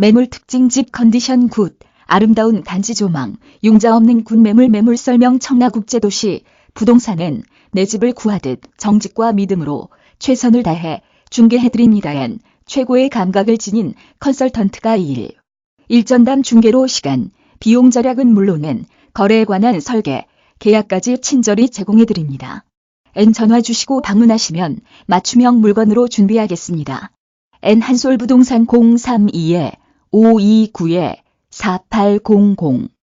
매물 특징 집 컨디션 굿, 아름다운 단지 조망, 융자 없는 굿 매물 매물 설명 청라국제도시 부동산은 내 집을 구하듯 정직과 믿음으로 최선을 다해 중개해드립니다엔 최고의 감각을 지닌 컨설턴트가 2일. 일전담 중개로 시간, 비용 절약은 물론은 거래에 관한 설계, 계약까지 친절히 제공해드립니다. N 전화 주시고 방문하시면 맞춤형 물건으로 준비하겠습니다. N 한솔 부동산 032-529-4800